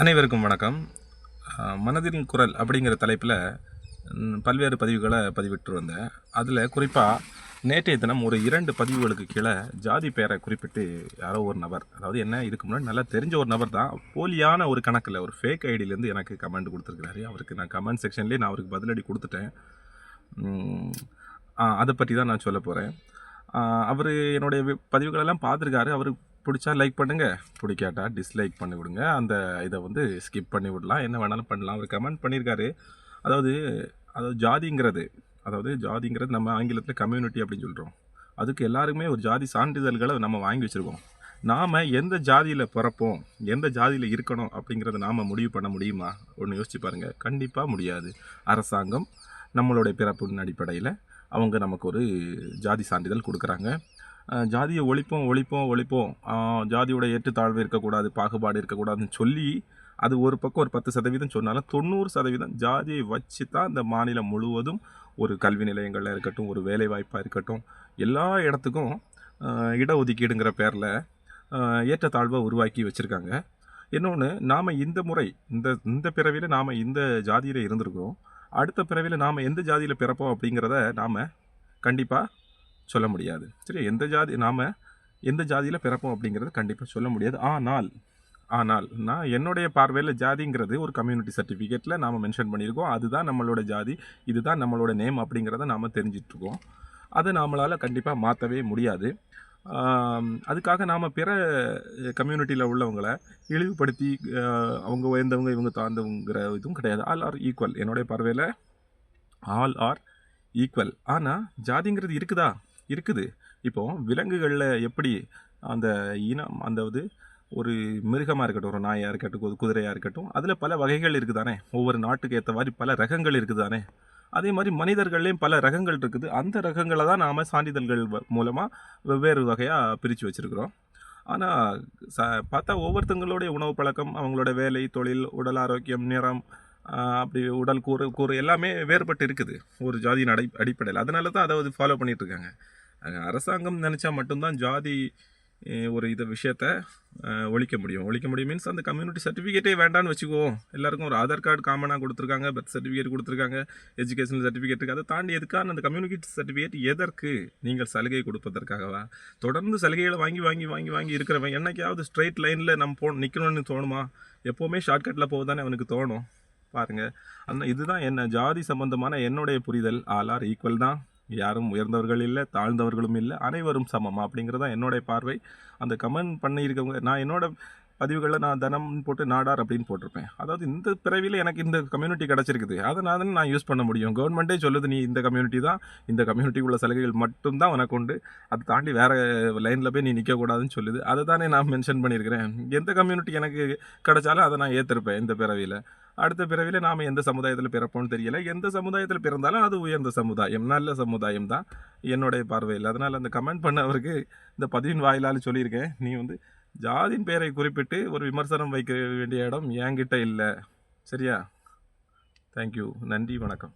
அனைவருக்கும் வணக்கம். மனதின் குரல் அப்படிங்கிற தலைப்பில் பல்வேறு பதிவுகளை பதிவிட்டு வந்தேன். அதில் குறிப்பாக நேற்றைய தினம் ஒரு இரண்டு பதிவுகளுக்கு கீழே ஜாதி பெயரை குறிப்பிட்டு யாரோ ஒரு நபர் அதாவது என்ன இதுக்கு முன்னாடி நல்லா தெரிஞ்ச ஒரு நபர் தான் போலியான ஒரு கணக்கில் ஒரு ஃபேக் ஐடியிலேருந்து எனக்கு கமெண்ட் கொடுத்துருக்குறாரு. அவருக்கு நான் கமெண்ட் செக்ஷன்லேயே நான் அவருக்கு பதிலடி கொடுத்துட்டேன். அதை பற்றி தான் நான் சொல்ல போகிறேன் அவர் என்னுடைய பதிவுகளெல்லாம் பார்த்துருக்காரு. அவருக்கு பிடிச்சா லைக் பண்ணுங்க. பிடிக்காட்டா டிஸ்லைக் பண்ணி விடுங்க அந்த இதை வந்து ஸ்கிப் பண்ணி விடலாம் என்ன வேணாலும் பண்ணலாம். அவர் கமெண்ட் பண்ணியிருக்காரு. அதாவது அதாவது ஜாதிங்கிறது அதாவது ஜாதிங்கிறது நம்ம ஆங்கிலத்தில் கம்யூனிட்டி அப்படின்னு சொல்கிறோம் அதுக்கு எல்லாருக்குமே ஒரு ஜாதி சான்றிதழ்களை நம்ம வாங்கி வச்சுருக்கோம். நாம் எந்த ஜாதியில் பிறப்போம் எந்த ஜாதியில் இருக்கணும் அப்படிங்கிறத நாம் முடிவு பண்ண முடியுமா? ஒன்று யோசிச்சு பாருங்கள் கண்டிப்பாக முடியாது. அரசாங்கம் நம்மளுடைய பிறப்பின் அடிப்படையில் அவங்க நமக்கு ஒரு ஜாதி சான்றிதழ் கொடுக்குறாங்க. ஜாதியை ஒழிப்போம் ஒழிப்போம் ஒழிப்போம். ஜாதியோட ஏற்றுத்தாழ்வு இருக்கக்கூடாது பாகுபாடு இருக்கக்கூடாதுன்னு சொல்லி அது ஒரு பக்கம் ஒரு பத்து சதவீதம் சொன்னாலும் தொண்ணூறு சதவீதம் ஜாதியை வச்சு தான் இந்த மாநிலம் முழுவதும் ஒரு கல்வி நிலையங்களில் இருக்கட்டும் ஒரு வேலைவாய்ப்பாக இருக்கட்டும் எல்லா இடத்துக்கும் இடஒதுக்கீடுங்கிற பேரில் ஏற்றத்தாழ்வை உருவாக்கி வச்சுருக்காங்க. இன்னொன்று நாம் இந்த முறை இந்த இந்த பிறவியில் நாம் இந்த ஜாதியில் இருந்திருக்கிறோம். அடுத்த பிறவியில் நாம் எந்த ஜாதியில் பிறப்போம் அப்படிங்கிறத நாம் கண்டிப்பாக சொல்ல முடியாது. சரி எந்த ஜாதி நாம் எந்த ஜாதியில் பிறப்போம் அப்படிங்கிறது கண்டிப்பாக சொல்ல முடியாது. ஆனால் ஆனால் நான் என்னுடைய பார்வையில் ஜாதிங்கிறது ஒரு கம்யூனிட்டி சர்டிஃபிகேட்டில் நாம் மென்ஷன் பண்ணியிருக்கோம். அதுதான் நம்மளோட ஜாதி இதுதான் நம்மளோட நேம் அப்படிங்கிறத நாம் தெரிஞ்சிட்ருக்கோம். அதை நம்மளால் கண்டிப்பாக மாற்றவே முடியாது. அதுக்காக நாம் பிற கம்யூனிட்டியில் உள்ளவங்களை இழிவுபடுத்தி அவங்க உயர்ந்தவங்க இவங்க தாழ்ந்தவங்கிற இதுவும் கிடையாது. ஆல் ஆர் ஈக்குவல் என்னுடைய பார்வையில் ஆல் ஆர் ஈக்குவல் ஆனால் ஜாதிங்கிறது இருக்குதா? இருக்குது. இப்போ விலங்குகளில் எப்படி அந்த இனம் அந்த இது ஒரு மிருகமாக இருக்கட்டும் ஒரு நாயாக இருக்கட்டும் ஒரு குதிரையாக இருக்கட்டும் அதில் பல வகைகள் இருக்குதானே? ஒவ்வொரு நாட்டுக்கு ஏற்ற மாதிரி பல ரகங்கள் இருக்குதானே? அதே மாதிரி மனிதர்கள்லேயும் பல ரகங்கள் இருக்குது. அந்த ரகங்களை தான் நாம் சான்றிதழ்கள் மூலமாக வெவ்வேறு வகையாக பிரித்து வச்சுருக்குறோம். ஆனால் ச பார்த்தா ஒவ்வொருத்தங்களுடைய உணவு பழக்கம் அவங்களோட வேலை தொழில் உடல் ஆரோக்கியம் நிறம் அப்படி உடல் கூறு கூறு எல்லாமே வேறுபட்டு இருக்குது. ஒரு ஜாதியின் அடை அடிப்படையில். அதனால தான் அதை வந்து ஃபாலோ பண்ணிகிட்ருக்காங்க அரசாங்கம் நினச்சா மட்டும்தான் ஜாதி ஒரு இதை விஷயத்த ஒழிக்க முடியும். ஒழிக்க முடியும் மீன்ஸ் அந்த கம்யூனிட்டி சர்டிஃபிகேட்டே வேண்டான்னு வச்சுக்குவோம் எல்லாருக்கும் ஒரு ஆதார் கார்டு காமனாக கொடுத்துருக்காங்க பர்த் சர்டிஃபிகேட் கொடுத்துருக்காங்க எஜுகேஷனல் சர்டிஃபிகேட் இருக்குது அதை தாண்டி எதுக்கான அந்த கம்யூனிட்டி சர்டிஃபிகேட் எதற்கு நீங்கள் சலுகை கொடுப்பதற்காகவா? தொடர்ந்து சலுகைகளை வாங்கி வாங்கி வாங்கி வாங்கி இருக்கிறவன் என்னைக்காவது ஸ்ட்ரைட் லைனில் நம்ம போ நிற்கணும்னு தோணுமா? எப்போவுமே ஷார்ட்கட்டில் போகுதானே அவனுக்கு தோணும். பாருங்கள் அந்த இதுதான் என்ன? ஜாதி சம்பந்தமான என்னுடைய புரிதல். ஆல் ஆர் ஈக்குவல் தான். யாரும் உயர்ந்தவர்கள் இல்லை தாழ்ந்தவர்களும் இல்லை அனைவரும் சமம் அப்படிங்கிறது தான் என்னுடைய பார்வை. அந்த கமெண்ட் பண்ணியிருக்கவங்க நான் என்னோட பதிவுகளில் நான் தனம் போட்டு நாடார் அப்படின்னு போட்டிருப்பேன். அதாவது இந்த பிறவியில் எனக்கு இந்த கம்யூனிட்டி கிடச்சிருக்குது. அதை நான் நான் யூஸ் பண்ண முடியும். கவர்மெண்ட்டே சொல்லுது நீ இந்த கம்யூனிட்டி தான். இந்த கம்யூனிட்டி உள்ள சலுகைகள் மட்டும்தான் உனக்கு உண்டு. அதை தாண்டி வேறு லைனில் போய் நீ நிற்கக்கூடாதுன்னு சொல்லுது. அதை தானே நான் மென்ஷன் பண்ணியிருக்கிறேன். எந்த கம்யூனிட்டி எனக்கு கிடைச்சாலும் அதை நான் ஏற்றிருப்பேன் இந்த பிறவியில். அடுத்த பிறவியில் நாம் எந்த சமுதாயத்தில் பிறப்போம்னு தெரியல. எந்த சமுதாயத்தில் பிறந்தாலும் அது உயர்ந்த சமுதாயம் நல்ல சமுதாயம் தான் என்னுடைய பார்வையில். அதனால் அந்த கமெண்ட் பண்ணவருக்கு இந்த பதிவின் வாயிலால் சொல்லியிருக்கேன். நீ வந்து ஜாதியின் பெயரை குறிப்பிட்டு ஒரு விமர்சனம் வைக்க வேண்டிய இடம் என்கிட்ட இல்லை. சரியா? தேங்க்யூ நன்றி வணக்கம்.